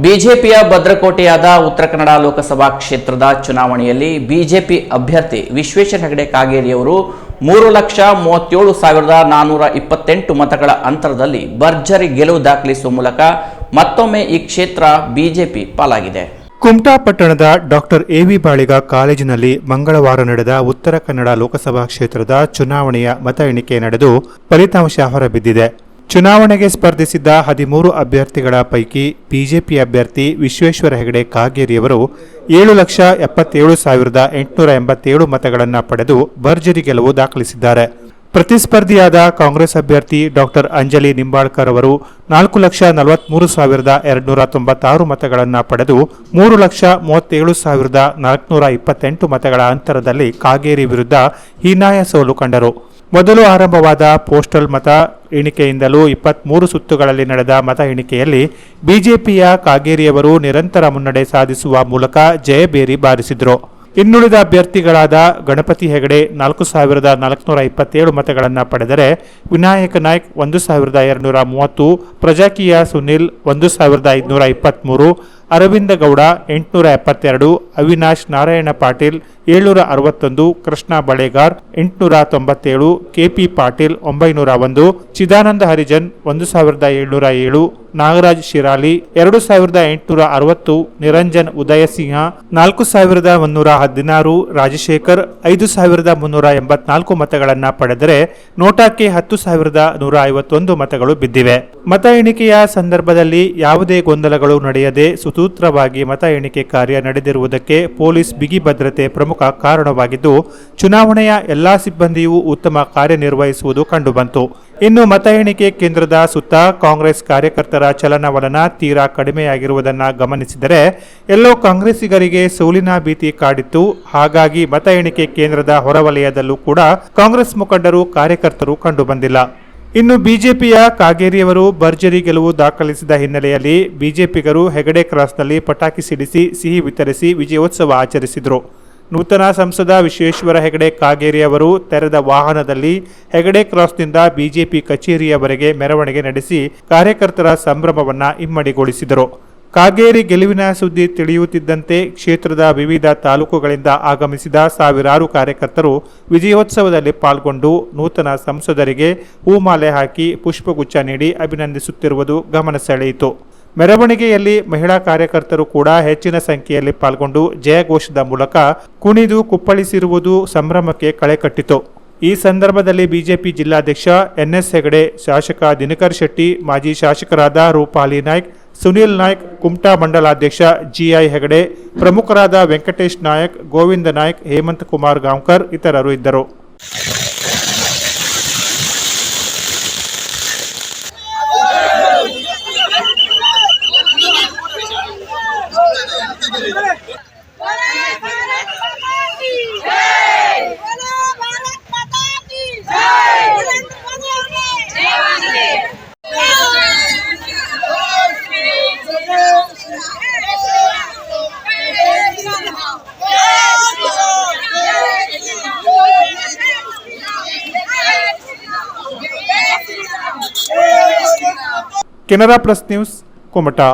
ಬಿಜೆಪಿಯ ಭದ್ರಕೋಟೆಯಾದ ಉತ್ತರ ಕನ್ನಡ ಲೋಕಸಭಾ ಕ್ಷೇತ್ರದ ಚುನಾವಣೆಯಲ್ಲಿ ಬಿಜೆಪಿ ಅಭ್ಯರ್ಥಿ ವಿಶ್ವೇಶ್ವರ ಹೆಗಡೆ ಕಾಗೇರಿಯವರು ಮೂರು ಲಕ್ಷ ಮೂವತ್ತೇಳು ಸಾವಿರದ ನಾನ್ನೂರ ಇಪ್ಪತ್ತೆಂಟು ಮತಗಳ ಅಂತರದಲ್ಲಿ ಭರ್ಜರಿ ಗೆಲುವು ದಾಖಲಿಸುವ ಮೂಲಕ ಮತ್ತೊಮ್ಮೆ ಈ ಕ್ಷೇತ್ರ ಬಿಜೆಪಿ ಪಾಲಾಗಿದೆ. ಕುಮಟಾ ಪಟ್ಟಣದ ಡಾಕ್ಟರ್ ಎವಿ ಬಾಳಿಗ ಕಾಲೇಜಿನಲ್ಲಿ ಮಂಗಳವಾರ ನಡೆದ ಉತ್ತರ ಕನ್ನಡ ಲೋಕಸಭಾ ಕ್ಷೇತ್ರದ ಚುನಾವಣೆಯ ಮತ ಎಣಿಕೆ ನಡೆದು ಫಲಿತಾಂಶ ಹೊರಬಿದ್ದಿದೆ. ಚುನಾವಣೆಗೆ ಸ್ಪರ್ಧಿಸಿದ್ದ ಹದಿಮೂರು ಅಭ್ಯರ್ಥಿಗಳ ಪೈಕಿ ಬಿಜೆಪಿ ಅಭ್ಯರ್ಥಿ ವಿಶ್ವೇಶ್ವರ ಹೆಗಡೆ ಕಾಗೇರಿಯವರು ಏಳು ಲಕ್ಷ ಎಪ್ಪತ್ತೇಳು ಸಾವಿರದ ಎಂಟುನೂರ ಎಂಬತ್ತೇಳು ಮತಗಳನ್ನು ಪಡೆದು ಭರ್ಜರಿ ಗೆಲುವು ದಾಖಲಿಸಿದ್ದಾರೆ. ಪ್ರತಿಸ್ಪರ್ಧಿಯಾದ ಕಾಂಗ್ರೆಸ್ ಅಭ್ಯರ್ಥಿ ಡಾಕ್ಟರ್ ಅಂಜಲಿ ನಿಂಬಾಳ್ಕರ್ ಅವರು ನಾಲ್ಕು ಲಕ್ಷ ನಲವತ್ಮೂರು ಸಾವಿರದ ಎರಡುನೂರ ತೊಂಬತ್ತಾರು ಮತಗಳನ್ನು ಪಡೆದು ಮೂರು ಲಕ್ಷ ಮೂವತ್ತೇಳು ಸಾವಿರದ ನಾಲ್ಕುನೂರ ಇಪ್ಪತ್ತೆಂಟು ಮತಗಳ ಅಂತರದಲ್ಲಿ ಕಾಗೇರಿ ವಿರುದ್ಧ ಹೀನಾಯ ಸೋಲು ಕಂಡರು. ಮೊದಲು ಆರಂಭವಾದ ಪೋಸ್ಟಲ್ ಮತ ಎಣಿಕೆಯಿಂದಲೂ ಇಪ್ಪತ್ಮೂರು ಸುತ್ತುಗಳಲ್ಲಿ ನಡೆದ ಮತ ಎಣಿಕೆಯಲ್ಲಿ ಬಿಜೆಪಿಯ ಕಾಗೇರಿಯವರು ನಿರಂತರ ಮುನ್ನಡೆ ಸಾಧಿಸುವ ಮೂಲಕ ಜಯಬೇರಿ ಬಾರಿಸಿದರು. ಇನ್ನುಳಿದ ಅಭ್ಯರ್ಥಿಗಳಾದ ಗಣಪತಿ ಹೆಗಡೆ ನಾಲ್ಕು ಸಾವಿರದ ನಾಲ್ಕುನೂರ ಇಪ್ಪತ್ತೇಳು ಮತಗಳನ್ನು ಪಡೆದರೆ ವಿನಾಯಕ ನಾಯ್ಕ್ ಒಂದು ಸಾವಿರದ ಎರಡುನೂರ ಮೂವತ್ತು, ಪ್ರಜಾಕೀಯ ಸುನಿಲ್ ಒಂದು ಸಾವಿರದ ಐದುನೂರ ಇಪ್ಪತ್ತ್ಮೂರು ಅರವಿಂದ ಗೌಡ, ಎಂಟುನೂರ ಎಪ್ಪತ್ತೆರಡು, ಅವಿನಾಶ್ ನಾರಾಯಣ ಪಾಟೀಲ್, ಏಳ್ನೂರ ಅರವತ್ತೊಂದು, ಕೃಷ್ಣ ಬಳೆಗಾರ್, ಎಂಟುನೂರ ತೊಂಬತ್ತೇಳು ಕೆಪಿ ಪಾಟೀಲ್, ಒಂಬೈನೂರ ಒಂದು, ಚಿದಾನಂದ ಹರಿಜನ್, ಒಂದು ಸಾವಿರದ ಏಳ್ನೂರ ಏಳು, ನಾಗರಾಜ್ ಶಿರಾಲಿ, ಎರಡು ಸಾವಿರದ ಎಂಟುನೂರ ಅರವತ್ತು, ನಿರಂಜನ್ ಉದಯಸಿಂಹ, ನಾಲ್ಕು ಸಾವಿರದ ಮುನ್ನೂರ ಹದಿನಾರು, ರಾಜಶೇಖರ್, ಐದು ಸಾವಿರದ ಮುನ್ನೂರ ಎಂಬತ್ನಾಲ್ಕು ಮತಗಳನ್ನು ಪಡೆದರೆ ನೋಟಾಕ್ಕೆ ಹತ್ತು ಸಾವಿರದ ನೂರ ಐವತ್ತೊಂದು ಮತಗಳು ಬಿದ್ದಿವೆ. ಮತ ಎಣಿಕೆಯ ಸಂದರ್ಭದಲ್ಲಿ ಯಾವುದೇ ಗೊಂದಲಗಳು ನಡೆಯದೆ ಸುಸೂತ್ರವಾಗಿ ಮತ ಎಣಿಕೆ ಕಾರ್ಯ ನಡೆದಿರುವುದಕ್ಕೆ ಪೊಲೀಸ್ ಬಿಗಿ ಭದ್ರತೆ ಪ್ರಮುಖ ಕಾರಣವಾಗಿದ್ದು, ಚುನಾವಣೆಯ ಎಲ್ಲಾ ಸಿಬ್ಬಂದಿಯೂ ಉತ್ತಮ ಕಾರ್ಯನಿರ್ವಹಿಸುವುದು ಕಂಡುಬಂತು. ಇನ್ನು ಮತ ಎಣಿಕೆ ಕೇಂದ್ರದ ಸುತ್ತ ಕಾಂಗ್ರೆಸ್ ಕಾರ್ಯಕರ್ತರ ಚಲನವಲನ ತೀರಾ ಕಡಿಮೆಯಾಗಿರುವುದನ್ನು ಗಮನಿಸಿದರೆ, ಎಲ್ಲೋ ಕಾಂಗ್ರೆಸ್ಸಿಗರಿಗೆ ಸೋಲಿನ ಭೀತಿ ಕಾಡಿತ್ತು. ಹಾಗಾಗಿ ಮತ ಎಣಿಕೆ ಕೇಂದ್ರದ ಹೊರವಲಯದಲ್ಲೂ ಕೂಡ ಕಾಂಗ್ರೆಸ್ ಮುಖಂಡರು ಕಾರ್ಯಕರ್ತರು ಕಂಡುಬಂದಿಲ್ಲ. ಇನ್ನು ಬಿಜೆಪಿಯ ಕಾಗೇರಿಯವರು ಭರ್ಜರಿ ಗೆಲುವು ದಾಖಲಿಸಿದ ಹಿನ್ನೆಲೆಯಲ್ಲಿ ಬಿಜೆಪಿಗರು ಹೆಗಡೆ ಕ್ರಾಸ್ನಲ್ಲಿ ಪಟಾಕಿ ಸಿಡಿಸಿ, ಸಿಹಿ ವಿತರಿಸಿ ವಿಜಯೋತ್ಸವ ಆಚರಿಸಿದರು. ನೂತನ ಸಂಸದ ವಿಶ್ವೇಶ್ವರ ಹೆಗಡೆ ಕಾಗೇರಿ ಅವರು ತೆರೆದ ವಾಹನದಲ್ಲಿ ಹೆಗಡೆ ಕ್ರಾಸ್ನಿಂದ ಬಿಜೆಪಿ ಕಚೇರಿಯವರೆಗೆ ಮೆರವಣಿಗೆ ನಡೆಸಿ ಕಾರ್ಯಕರ್ತರ ಸಂಭ್ರಮವನ್ನು ಇಮ್ಮಡಿಗೊಳಿಸಿದರು. ಕಾಗೇರಿ ಗೆಲುವಿನ ಸುದ್ದಿ ತಿಳಿಯುತ್ತಿದ್ದಂತೆ ಕ್ಷೇತ್ರದ ವಿವಿಧ ತಾಲೂಕುಗಳಿಂದ ಆಗಮಿಸಿದ ಸಾವಿರಾರು ಕಾರ್ಯಕರ್ತರು ವಿಜಯೋತ್ಸವದಲ್ಲಿ ಪಾಲ್ಗೊಂಡು ನೂತನ ಸಂಸದರಿಗೆ ಹೂಮಾಲೆ ಹಾಕಿ ಪುಷ್ಪಗುಚ್ಛ ನೀಡಿ ಅಭಿನಂದಿಸುತ್ತಿರುವುದು ಗಮನ ಸೆಳೆಯಿತು. ಮೆರವಣಿಗೆಯಲ್ಲಿ ಮಹಿಳಾ ಕಾರ್ಯಕರ್ತರು ಕೂಡ ಹೆಚ್ಚಿನ ಸಂಖ್ಯೆಯಲ್ಲಿ ಪಾಲ್ಗೊಂಡು ಜಯಘೋಷದ ಮೂಲಕ ಕುಣಿದು ಕುಪ್ಪಳಿಸಿರುವುದು ಸಂಭ್ರಮಕ್ಕೆ ಕಳೆ ಕಟ್ಟಿತು ಈ ಸಂದರ್ಭದಲ್ಲಿ ಬಿಜೆಪಿ ಜಿಲ್ಲಾಧ್ಯಕ್ಷ ಎನ್ಎಸ್ ಹೆಗಡೆ, ಶಾಸಕ ದಿನಕರ್ ಶೆಟ್ಟಿ, ಮಾಜಿ ಶಾಸಕರಾದ ರೂಪಾಲಿ ನಾಯ್ಕ್ ಸುನಿಲ್ ನಾಯ್ಕ್, ಕುಮಟಾ ಮಂಡಲಾಧ್ಯಕ್ಷ ಜಿಐ ಹೆಗಡೆ, ಪ್ರಮುಖರಾದ ವೆಂಕಟೇಶ್ ನಾಯಕ್, ಗೋವಿಂದ ನಾಯ್ಕ್, ಹೇಮಂತ್ ಕುಮಾರ್ ಗಾಂವ್ಕರ್ ಇತರರು ಇದ್ದರು. Canara plus news Kumta